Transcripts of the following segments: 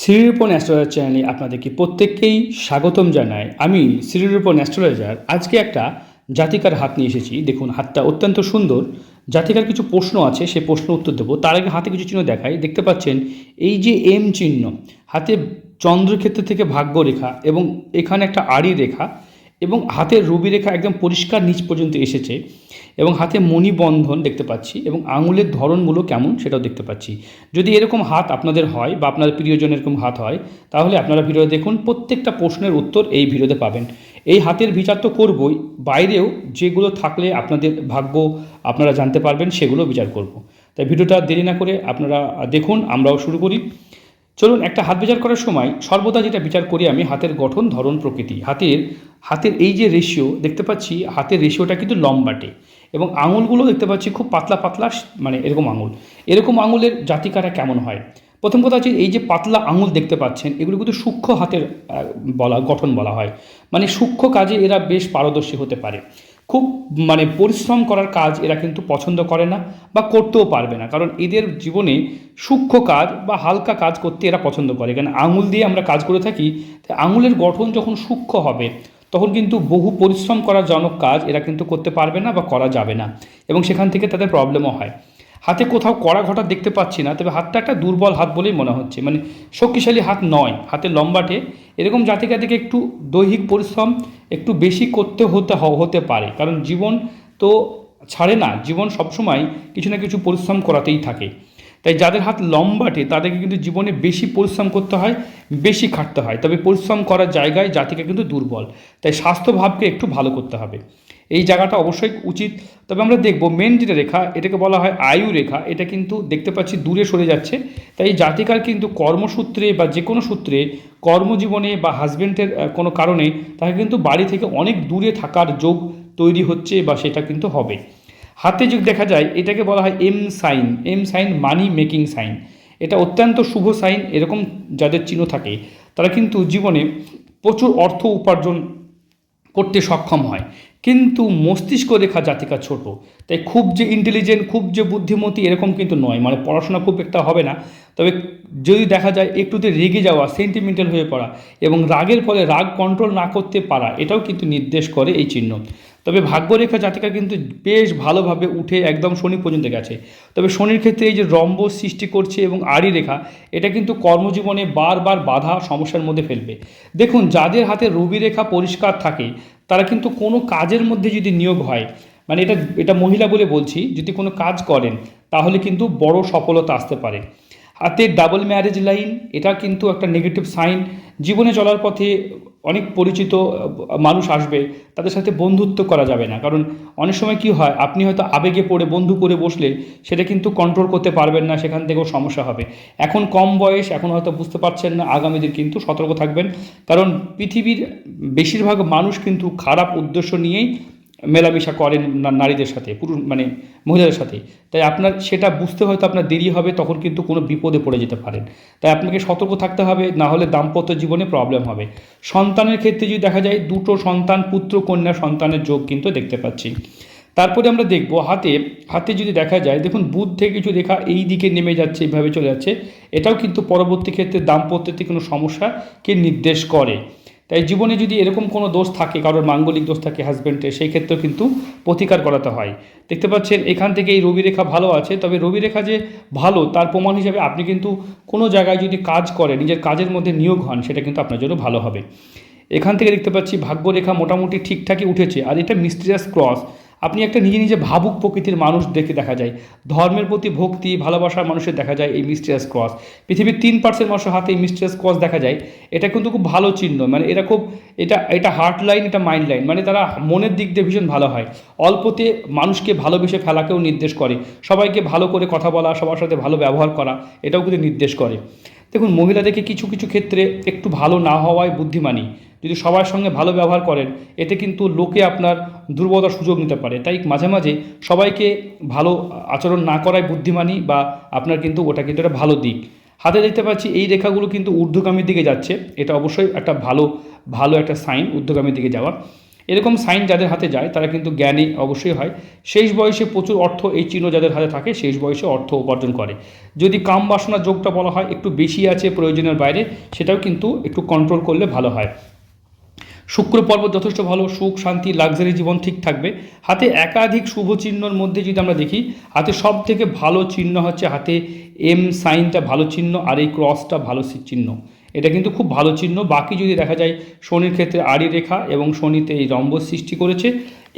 Shrirupan astrologer চ্যানেলে আপনাদেরকে প্রত্যেককেই স্বাগতম জানাই। আমি শ্রীরূপন অ্যাস্ট্রোলজার আজকে একটা জাতিকার হাত নিয়ে এসেছি। দেখুন, হাতটা অত্যন্ত সুন্দর। জাতিকার কিছু প্রশ্ন আছে, সে প্রশ্ন উত্তর দেবো। তার আগে হাতে কিছু চিহ্ন দেখাই। দেখতে পাচ্ছেন, এই যে এম চিহ্ন, হাতে চন্দ্রক্ষেত্র থেকে ভাগ্য রেখা এবং এখানে একটা আড়ি রেখা এবং হাতের রবি রেখা একদম পরিষ্কার নিচ পর্যন্ত এসেছে এবং হাতে মণিবন্ধন দেখতে পাচ্ছি এবং আঙুলের ধরনগুলো কেমন সেটাও দেখতে পাচ্ছি। যদি এরকম হাত আপনাদের হয় বা আপনার প্রিয়জনের এরকম হাত হয়, তাহলে আপনারা ভিডিও দেখুন প্রত্যেকটা প্রশ্নের উত্তর এই ভিডিওতে পাবেন। এই হাতের বিচার তো করবই, বাইরেও যেগুলো থাকলে আপনাদের ভাগ্য আপনারা জানতে পারবেন সেগুলো বিচার করব। তাই ভিডিওটা দেরি না করে আপনারা দেখুন, আমরাও শুরু করি। চলুন, একটা হাত বিচার করার সময় সর্বদা যেটা বিচার করি আমি, হাতের গঠন, ধরন, প্রকৃতি। হাতের হাতের এই যে রেশিও দেখতে পাচ্ছি হাতের রেশিওটা কিন্তু লম্বাটে এবং আঙুলগুলো দেখতে পাচ্ছি খুব পাতলা পাতলা মানে এরকম আঙুল। এরকম আঙুলের জাতিকারা কেমন হয়? প্রথম কথা হচ্ছে এই যে পাতলা আঙুল দেখতে পাচ্ছেন, এগুলো কিন্তু সূক্ষ্ম হাতের বলা, গঠন বলা হয়। মানে সূক্ষ্ম কাজে এরা বেশ পারদর্শী হতে পারে। খুব মানে পরিশ্রম করার কাজ এরা কিন্তু পছন্দ করে না বা করতেও পারবে না। কারণ এদের জীবনে সূক্ষ্ম কাজ বা হালকা কাজ করতে এরা পছন্দ করে। কারণ আঙুল দিয়ে আমরা কাজ করে থাকি, তাই আঙুলের গঠন যখন সূক্ষ্ম হবে, তখন কিন্তু বহু পরিশ্রম করার জনক কাজ এরা কিন্তু করতে পারবে না বা করা যাবে না। এবং সেখান থেকে তাদের প্রবলেমও হয়। হাতে কোথাও কড়া ঘটা দেখতে পাচ্ছি না, তবে হাতটা একটা দুর্বল হাত বলেই মনে হচ্ছে। মানে শক্তিশালী হাত নয় হাতে লম্বাটে। এরকম জাতিকা থেকে একটু দৈহিক পরিশ্রম একটু বেশি করতে হতে হতে পারে। কারণ জীবন তো ছাড়ে না, জীবন সবসময় কিছু না কিছু পরিশ্রম করাতেই থাকে। তাই যাদের হাত লম্বাটে, তাদেরকে কিন্তু জীবনে বেশি পরিশ্রম করতে হয়, বেশি খাটতে হয়। তবে পরিশ্রম করার জায়গায় জাতিকা কিন্তু দুর্বল। তাই স্বাস্থ্যভাবকে একটু ভালো করতে হবে। এই জায়গাটা অবশ্যই উচিত। তবে আমরা দেখব মেন যেটা রেখা এটাকে বলা হয় আয়ু রেখা এটা কিন্তু দেখতে পাচ্ছি দূরে সরে যাচ্ছে। তাই জাতিকার কিন্তু কর্মসূত্রে বা যে কোনো সূত্রে কর্মজীবনে বা হাজবেন্ডের আহ, কোনো কারণে তাকে কিন্তু বাড়ি থেকে অনেক দূরে থাকার যোগ তৈরি হচ্ছে বা সেটা কিন্তু হবে। হাতে যদি দেখা যায় এটাকে বলা হয় M sign M sign money making sign এটা অত্যন্ত শুভ সাইন এরকম যাদের চিহ্ন থাকে তারা কিন্তু জীবনে প্রচুর অর্থ উপার্জন করতে সক্ষম হয়। কিন্তু মস্তিষ্ক রেখা জাতিকা ছোট। তাই খুব যে ইন্টেলিজেন্ট খুব যে বুদ্ধিমতী এরকম কিন্তু নয়। মানে পড়াশোনা খুব একটা হবে না। তবে যদি দেখা যায় একটুতে রেগে যাওয়া সেন্টিমেন্টাল হয়ে পড়া এবং রাগের ফলে রাগ কন্ট্রোল না করতে পারা, এটাও কিন্তু নির্দেশ করে এই চিহ্ন। তবে ভাগ্যরেখা জাতিকা কিন্তু বেশ ভালোভাবে উঠে একদম শনি পর্যন্ত গেছে। তবে শনির ক্ষেত্রে এই যে রম্ব সৃষ্টি করছে এবং আড়ি রেখা, এটা কিন্তু কর্মজীবনে বারবার বাধা সমস্যার মধ্যে ফেলবে। দেখুন, যাদের হাতে রবি রেখা পরিষ্কার থাকে, তারা কিন্তু কোনো কাজের মধ্যে যদি নিয়োগ হয় মানে এটা এটা মহিলা বলে বলছি, যদি কোনো কাজ করেন, তাহলে কিন্তু বড় সফলতা আসতে পারে। হাতে ডাবল ম্যারেজ লাইন এটা কিন্তু একটা নেগেটিভ সাইন জীবনে চলার পথে অনেক পরিচিত মানুষ আসবে, তাদের সাথে বন্ধুত্ব করা যাবে না। কারণ অনেক সময় কি হয়, আপনি হয়তো আবেগে পড়ে, বন্ধু করে বসলে সেটা কিন্তু কন্ট্রোল করতে পারবেন না, সেখান থেকেও সমস্যা হবে। এখন কম বয়স, এখন হয়তো বুঝতে পারছেন না আগামী দিন কিন্তু সতর্ক থাকবেন। কারণ পৃথিবীর বেশিরভাগ মানুষ কিন্তু খারাপ উদ্দেশ্য নিয়েই মেলামেশা করেন নারীদের সাথে, পুরুষ মানে মহিলাদের সাথে। তাই আপনার সেটা বুঝতে হয়তো আপনার দেরি হবে, তখন কিন্তু কোনো বিপদে পড়ে যেতে পারেন। তাই আপনাকে সতর্ক থাকতে হবে, না হলে দাম্পত্য জীবনে প্রবলেম হবে। সন্তানের ক্ষেত্রে যদি দেখা যায়, দুটো সন্তান, পুত্র, কন্যা সন্তানের যোগ কিন্তু দেখতে পাচ্ছি। তারপরে আমরা দেখব হাতে হাতে যদি দেখা যায়, দেখুন বুধ থেকে কিছু রেখা এই দিকে নেমে যাচ্ছে, এইভাবে চলে যাচ্ছে। এটাও কিন্তু পরবর্তী ক্ষেত্রে দাম্পত্যতে কোনো সমস্যাকে নির্দেশ করে। তাই জীবনে যদি এরকম কোনো দোষ থাকে, কারোর মাঙ্গলিক দোষ থাকে হাজব্যান্ডের সেই ক্ষেত্রে কিন্তু প্রতিকার করাতে হয়। দেখতে পাচ্ছেন, এখান থেকে এই রবি রেখা ভালো আছে, তবে রবি রেখা যে ভালো, তার প্রমাণ হিসাবে আপনি কিন্তু কোনো জায়গায় যদি কাজ করে নিজের কাজের মধ্যে নিয়োগ হন, সেটা কিন্তু আপনার জন্য ভালো হবে। এখান থেকে দেখতে পাচ্ছি, ভাগ্যরেখা মোটামুটি ঠিকঠাকই উঠেছে, আর এটা মিস্ট্রিয়াস ক্রস। আপনি একটা নিজে নিজে ভাবুক প্রকৃতির মানুষ দেখে দেখা যায়। ধর্মের প্রতি ভক্তি, ভালোবাসার মানুষের দেখা যায় এই মিস্ট্রিয়াস ক্রস পৃথিবীর তিন পার্সেন্ট মানুষের হাতে এই মিস্ট্রিয়াস ক্রস দেখা যায়। এটা কিন্তু খুব ভালো চিহ্ন মানে এটা খুব, এটা এটা হার্ট লাইন এটা মাইন্ড লাইন মানে তারা মনের দিক দিয়ে ভীষণ ভালো হয়। অল্পতে মানুষকে ভালোবেসে ফেলাকেও নির্দেশ করে। সবাইকে ভালো করে কথা বলা, সবার সাথে ভালো ব্যবহার করা, এটাও কিন্তু নির্দেশ করে। দেখুন, মহিলাদেরকে কিছু কিছু ক্ষেত্রে একটু ভালো না হওয়ায় বুদ্ধিমানী যদি সবার সঙ্গে ভালো ব্যবহার করেন, এতে কিন্তু লোকে আপনার দুর্বলতার সুযোগ নিতে পারে। তাই মাঝে মাঝে সবাইকে ভালো আচরণ না করায় বুদ্ধিমানী বা আপনার কিন্তু ওটা কিন্তু একটা ভালো দিক। হাতে দেখতে পাচ্ছি এই রেখাগুলো কিন্তু ঊর্ধ্বগামীর দিকে যাচ্ছে। এটা অবশ্যই একটা ভালো ভালো একটা সাইন ঊর্ধ্বগামীর দিকে যাওয়া। এরকম সাইন যাদের হাতে যায়, তারা কিন্তু জ্ঞানী অবশ্যই হয়। শেষ বয়সে প্রচুর অর্থ এই চিহ্ন যাদের হাতে থাকে, শেষ বয়সে অর্থ উপার্জন করে। যদি কাম বাসনা যোগটা বলা হয়, একটু বেশি আছে প্রয়োজনের বাইরে, সেটাও কিন্তু একটু কন্ট্রোল করলে ভালো হয়। শুক্র পর্বত যথেষ্ট ভালো, সুখ, শান্তি লাক্সারি জীবন ঠিক থাকবে। হাতে একাধিক শুভ চিহ্নর মধ্যে যদি আমরা দেখি, হাতে সব থেকে ভালো চিহ্ন হচ্ছে হাতে এম সাইনটা ভালো চিহ্ন আর এই ক্রসটা ভালো চিহ্ন। এটা কিন্তু খুব ভালো চিহ্ন। বাকি যদি দেখা যায় শনির ক্ষেত্রে আড়ি রেখা এবং শনিতে এই রম্বস সৃষ্টি করেছে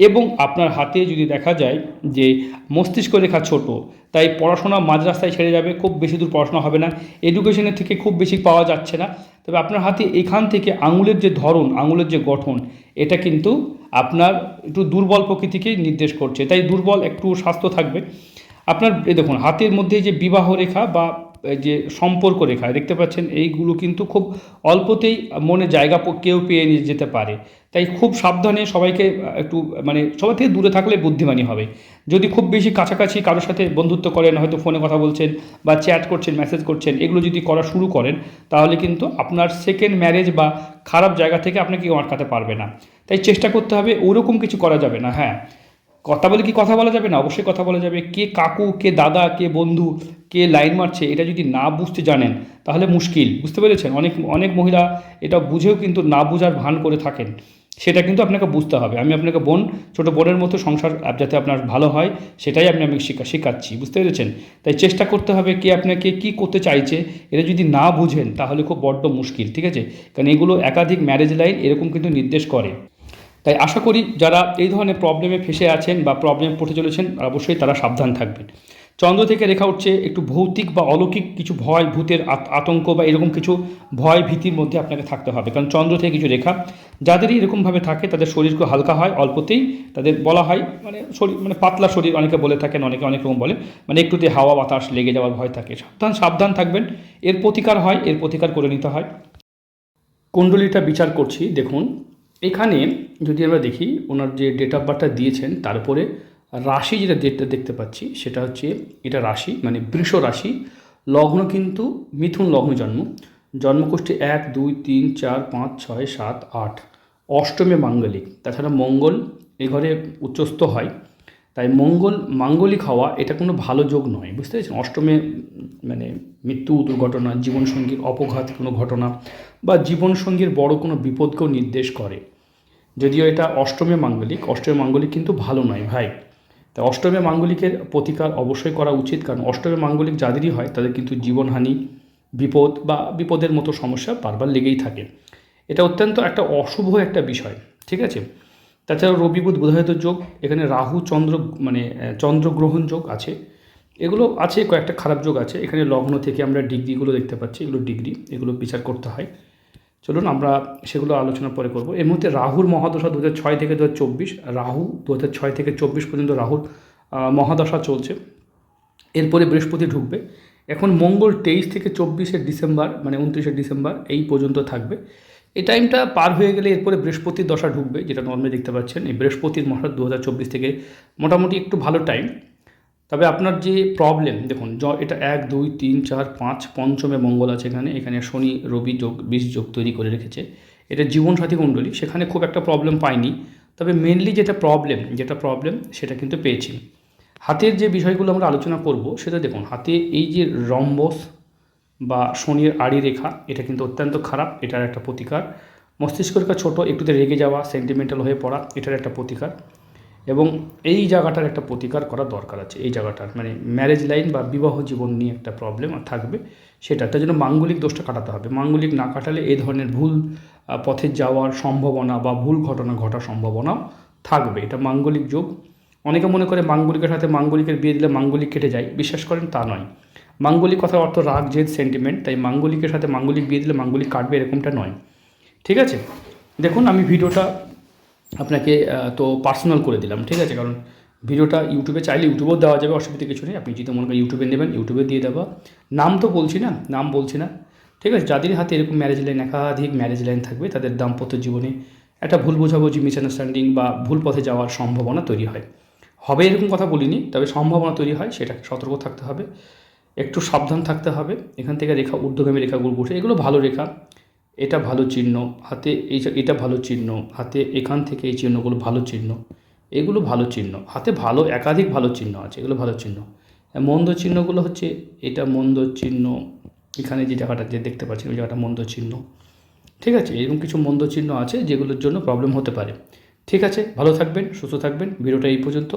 এবং আপনার হাতে যদি দেখা যায় যে মস্তিষ্ক রেখা ছোট, তাই পড়াশোনা মাঝ রাস্তায় ছেড়ে যাবে, খুব বেশি দূর পড়াশোনা হবে না। এডুকেশনের থেকে খুব বেশি পাওয়া যাচ্ছে না। তবে আপনার হাতে এখান থেকে আঙুলের যে ধরন, আঙুলের যে গঠন, এটা কিন্তু আপনার একটু দুর্বল প্রকৃতিকেই নির্দেশ করছে। তাই দুর্বল একটু স্বাস্থ্য থাকবে। আপনার দেখুন, হাতের মধ্যে যে বিবাহ রেখা বা যে সম্পর্ক রেখা দেখতে পাচ্ছেন এইগুলো কিন্তু খুব অল্পতেই মনে জায়গা কেউ পেয়ে নিয়ে যেতে পারে। তাই খুব সাবধানে সবাইকে একটু মানে সবার থেকে দূরে থাকলে বুদ্ধিমানী হবে। যদি খুব বেশি কাছাকাছি কারোর সাথে বন্ধুত্ব করেন, হয়তো ফোনে কথা বলছেন বা চ্যাট করছেন, মেসেজ করছেন, এগুলো যদি করা শুরু করেন, তাহলে কিন্তু আপনার সেকেন্ড ম্যারেজ বা খারাপ জায়গা থেকে আপনাকে কেউ আটকাতে পারবে না। তাই চেষ্টা করতে হবে, ওরকম কিছু করা যাবে না হ্যাঁ। কথা বলে কি কথা বলা যাবে না? অবশ্যই কথা বলা যাবে। কে কাকু, কে দাদা, কে বন্ধু, কে লাইন মারছে, এটা যদি না বুঝতে জানেন, তাহলে মুশকিল। বুঝতে পেরেছেন? অনেক অনেক মহিলা এটা বুঝেও কিন্তু না বুঝার ভান করে থাকেন। সেটা কিন্তু আপনাকে বুঝতে হবে। আমি আপনাকে বোন, ছোট বোনের মতো সংসার যাতে আপনার ভালো হয়, সেটাই আপনি আমি শেখা, শেখাচ্ছি। বুঝতে পেরেছেন? তাই চেষ্টা করতে হবে কে আপনাকে কি করতে চাইছে, এটা যদি না বুঝেন, তাহলে খুব বড্ড মুশকিল, ঠিক আছে? কারণ এগুলো একাধিক ম্যারেজ লাইন এরকম কিন্তু নির্দেশ করে। তাই আশা করি যারা এই ধরনের প্রবলেমে ফেসে আছেন বা প্রবলেমে পড়তে চলেছেন অবশ্যই তারা সাবধান থাকবেন। চন্দ্র থেকে রেখা উঠছে একটু ভৌতিক বা অলৌকিক কিছু ভয়, ভূতের আতঙ্ক বা এরকম কিছু ভয় ভীতির মধ্যে আপনাকে থাকতে হবে। কারণ চন্দ্র থেকে কিছু রেখা যাদেরই এরকমভাবে থাকে, তাদের শরীর খুব হালকা হয়, অল্পতেই তাদের বলা হয় মানে শরীর মানে পাতলা শরীর অনেকে বলে থাকেন, অনেকে অনেক রকম বলে মানে একটুতে হাওয়া, বাতাস লেগে যাওয়ার ভয় থাকে। সাবধান সাবধান থাকবেন। এর প্রতিকার হয়, এর প্রতিকার করে নিতে হয়। কুণ্ডলিটা বিচার করছি, দেখুন। এখানে যদি আমরা দেখি, ওনার যে ডেট অফ বার্থটা দিয়েছেন তারপরে রাশি যেটা ডেটটা দেখতে পাচ্ছি, সেটা হচ্ছে এটা রাশি মানে বৃষ রাশি। লগ্ন কিন্তু মিথুন লগ্ন জন্ম। জন্মকোষ্ঠী এক, দুই, তিন, চার, পাঁচ, ছয়, সাত, আট। অষ্টমে মাঙ্গলিক। তাছাড়া মঙ্গল এ ঘরে উচ্চস্থ হয়। তাই মঙ্গল, মাঙ্গলিক হওয়া এটা কোনো ভালো যোগ নয়, বুঝতে পেরেছেন? অষ্টমে মানে মৃত্যু, দুর্ঘটনা, জীবনসঙ্গীর অপঘাত কোনো ঘটনা বা জীবনসঙ্গীর বড় কোনো বিপদকেও নির্দেশ করে। যদিও এটা অষ্টমে মাঙ্গলিক অষ্টমে মাঙ্গলিক কিন্তু ভালো নয় ভাই। তাই অষ্টমে মাঙ্গলিকের প্রতিকার অবশ্যই করা উচিত, কারণ অষ্টমে মাঙ্গলিক যাদেরই হয় তাদের কিন্তু জীবনহানি, বিপদ বা বিপদের মতো সমস্যা বারবার লেগেই থাকে। এটা অত্যন্ত একটা অশুভ একটা বিষয়, ঠিক আছে? তাছাড়া রবি বুধ বুধায়িত যোগ, এখানে রাহু, চন্দ্র মানে চন্দ্রগ্রহণ যোগ আছে। এগুলো আছে, কয়েকটা খারাপ যোগ আছে। এখানে লগ্ন থেকে আমরা ডিগ্রিগুলো দেখতে পাচ্ছি, এগুলো ডিগ্রি, এগুলো বিচার করতে হয়। চলুন আমরা সেগুলো আলোচনা পরে করব। এর মধ্যে রাহুর মহাদশা দু ছয় থেকে দু হাজার চব্বিশ, রাহু দু ছয় থেকে চব্বিশ পর্যন্ত রাহুর মহাদশা চলছে। এরপরে বৃহস্পতি ঢুকবে। এখন মঙ্গল তেইশ থেকে চব্বিশে ডিসেম্বর মানে উনত্রিশে ডিসেম্বর, এই পর্যন্ত থাকবে। এই টাইমটা পার হয়ে গেলে এরপরে বৃহস্পতির দশা ঢুকবে, যেটা নর্মালি দেখতে পাচ্ছেন। এই বৃহস্পতির মশা দু হাজার চব্বিশ থেকে মোটামুটি একটু ভালো টাইম তবে আপনার যে প্রবলেম দেখুন, জ, এটা এক, দুই, তিন, চার, পাঁচ, পঞ্চমে মঙ্গল আছে এখানে। এখানে শনি, রবি যোগ বিষ যোগ তৈরি করে রেখেছে। এটা জীবনসাথী কুণ্ডলী, সেখানে খুব একটা প্রবলেম পাইনি। তবে মেনলি যেটা প্রবলেম যেটা প্রবলেম সেটা কিন্তু পেয়েছি। হাতের যে বিষয়গুলো আমরা আলোচনা করব, সেটা দেখুন, হাতে এই যে রম্বস বা শনির আড়ি রেখা, এটা কিন্তু অত্যন্ত খারাপ, এটার একটা প্রতিকার। মস্তিষ্ক রেখা ছোটো, একটুতে রেগে যাওয়া সেন্টিমেন্টাল হয়ে পড়া, এটার একটা প্রতিকার। এবং এই জায়গাটার একটা প্রতিকার করা দরকার আছে, এই জায়গাটার মানে ম্যারেজ লাইন বা বিবাহ জীবন নিয়ে একটা প্রবলেম থাকবে সেটা তার জন্য মাঙ্গলিক দোষটা কাটাতে হবে। মাঙ্গলিক না কাটালে এই ধরনের ভুল পথে যাওয়ার সম্ভাবনা বা ভুল ঘটনা ঘটার সম্ভাবনা থাকবে। এটা মাঙ্গলিক যোগ। অনেকে মনে করে মাঙ্গলিকের সাথে মাঙ্গলিকের বিয়ে দিলে মাঙ্গলিক কেটে যায়। বিশ্বাস করেন, তা নয়। মাঙ্গলিক কথার অর্থ রাগ, জেদ সেন্টিমেন্ট তাই মাঙ্গলিকের সাথে মাঙ্গলিক বিয়ে দিলে মাঙ্গলিক কাটবে এরকমটা নয়। ঠিক আছে? দেখুন, আমি ভিডিওটা আপনাকে তো পার্সোনাল করে দিলাম, ঠিক আছে? কারণ ভিডিওটা ইউটিউবে চাইলে ইউটিউবেও দেওয়া যাবে, অসুবিধা কিছু নেই। আপনি যদি মনে করেন ইউটিউবে নেবেন, ইউটিউবে দিয়ে দেওয়া নাম তো বলছি না, নাম বলছি না। ঠিক আছে? যাদের হাতে এরকম ম্যারেজ লাইন একাধিক ম্যারেজ লাইন থাকবে, তাদের দাম্পত্য জীবনে একটা ভুল বোঝাবুঝি মিসআন্ডারস্ট্যান্ডিং বা ভুল পথে যাওয়ার সম্ভাবনা তৈরি হয়। হবে এরকম কথা বলিনি, তবে সম্ভাবনা তৈরি হয়, সেটা সতর্ক থাকতে হবে। একটু সাবধান থাকতে হবে, এখান থেকে রেখা, ঊর্ধ্বগামী রেখাগুলো বসে, এগুলো ভালো রেখা। এটা ভালো চিহ্ন, হাতে এই এটা ভালো চিহ্ন, হাতে এখান থেকে এই চিহ্নগুলো ভালো চিহ্ন, এগুলো ভালো চিহ্ন, হাতে ভালো, একাধিক ভালো চিহ্ন আছে, এগুলো ভালো চিহ্ন। মন্দ চিহ্নগুলো হচ্ছে, এটা মন্দ চিহ্ন, এখানে যে জায়গাটা যে দেখতে পাচ্ছেন, ওই জায়গাটা মন্দ চিহ্ন। ঠিক আছে? এরকম কিছু মন্দ চিহ্ন আছে, যেগুলোর জন্য প্রবলেম হতে পারে। ঠিক আছে? ভালো থাকবেন, সুস্থ থাকবেন, ভিডিওটা এই পর্যন্ত।